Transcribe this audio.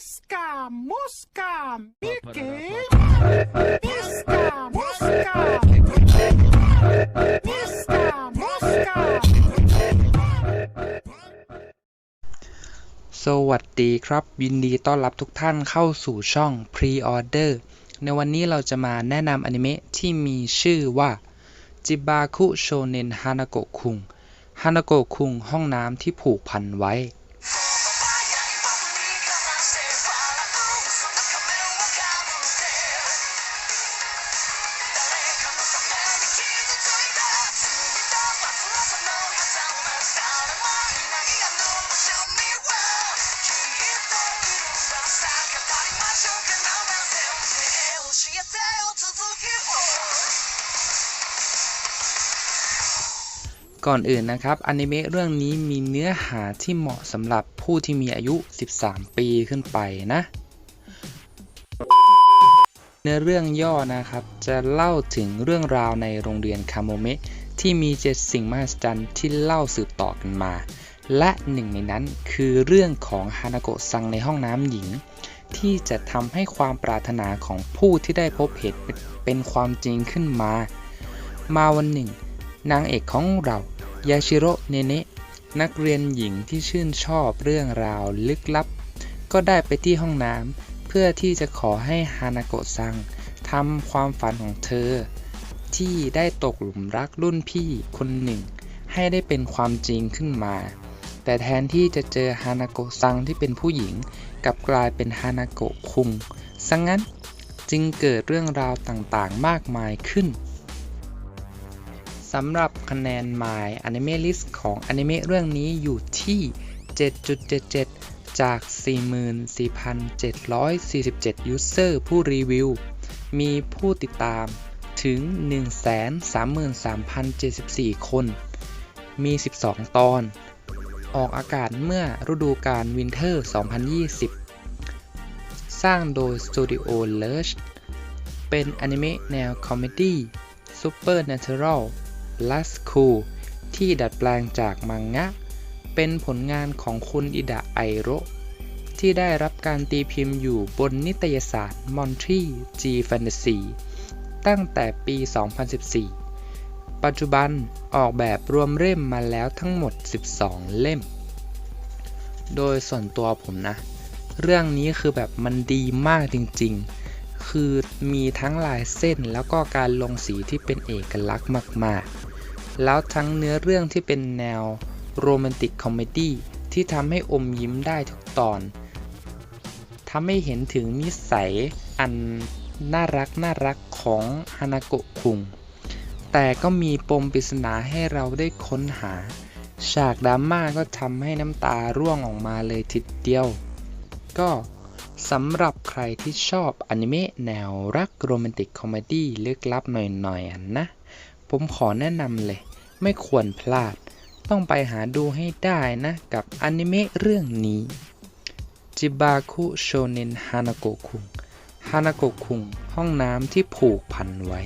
Miska, muska, Mickey. Miska, muska. Miska, muska. สวัสดีครับ ยินดีต้อนรับทุกท่านเข้าสู่ช่อง Pre-Order ในวันนี้เราจะมาแนะนำอนิเมะที่มีชื่อว่า จิบาคุโชเนนฮานาโกะคุงฮานาโกะคุงห้องน้ำที่ผูกพันไว้ ก่อนอื่นนะครับอนิเมะเรื่องนี้มีเนื้อหาที่เหมาะสำหรับผู้ที่มีอายุ 13 ปีขึ้นไปนะ เนื้อเรื่องย่อนะครับ จะเล่าถึงเรื่องราวในโรงเรียนคาโมเมะที่มีเจ็ดสิ่งมหัศจรรย์ที่เล่าสืบต่อกันมา และหนึ่งในนั้นคือเรื่องของฮานาโกะซังในห้องน้ำหญิง ที่จะทำให้ความปรารถนาของผู้ที่ได้พบเห็นเป็นความจริงขึ้นมา มาวันหนึ่ง นางเอกของเรายาชิโร่เนเนะนักเรียนหญิงที่ชื่นชอบเรื่องราวลึกลับ ก็ได้ไปที่ห้องน้ำเพื่อที่จะขอให้ฮานาโกะซังทำความฝันของเธอ ที่ได้ตกหลุมรักรุ่นพี่คนหนึ่ง ให้ได้เป็นความจริงขึ้นมา แต่แทนที่จะเจอฮานาโกะซังที่เป็นผู้หญิงกลับกลายเป็นฮานาโกะคุงซะงงั้นจึงเกิดเรื่องราวต่างๆมากมายขึ้น สำหรับคะแนน My Anime List ของอนิเมะเรื่องนี้อยู่ที่ 7.77 จาก 44,747 ยูเซอร์ผู้รีวิว มีผู้ติดตามถึง 133,074 คน มี 12 ตอน ออกอากาศเมื่อฤดูกาลวินเทอร์ 2020 สร้างโดย Studio Lurch เป็นอนิเมะแนวคอมเมดี้ Supernatural ลั สคูที่ดัดแปลงจากมังงะ เป็นผลงานของคุณอิดะไอโระที่ได้รับการตีพิมพ์อยู่บนนิตยสาร m o n t r e G Fantasy ตั้งแต่ปี 2014 ปัจจุบันออกแบบรวมเล่มมาแล้วทั้งหมด 12 เล่ม โดยส่วนตัวผมนะ เรื่องนี้คือแบบมันดีมากจริงๆ คือมีทั้งลายเส้นแล้วก็การลงสีที่เป็นเอกลักษณ์มากๆ แล้วทั้งเนื้อเรื่องที่เป็นแนวโรแมนติกคอมเมดี้ที่ทำให้อมยิ้มได้ทุกตอนทำให้เห็นถึงนิสัยอันน่ารักน่ารักของฮานาโกะคุง แต่ก็มีปมปริศนาให้เราได้ค้นหา ฉากดราม่าก็ทำให้น้ำตาร่วงออกมาเลยทีเดียว ก็สำหรับใครที่ชอบอนิเมะแนวรักโรแมนติกคอมเมดี้ลึกลับหน่อยๆอะนะ ผมขอแนะนำเลย ไม่ควรพลาด ต้องไปหาดูให้ได้นะกับอนิเมะเรื่องนี้จิบาคุโชเนนฮานาโกคุงฮานาโกคุงห้องน้ำที่ผูกพันไว้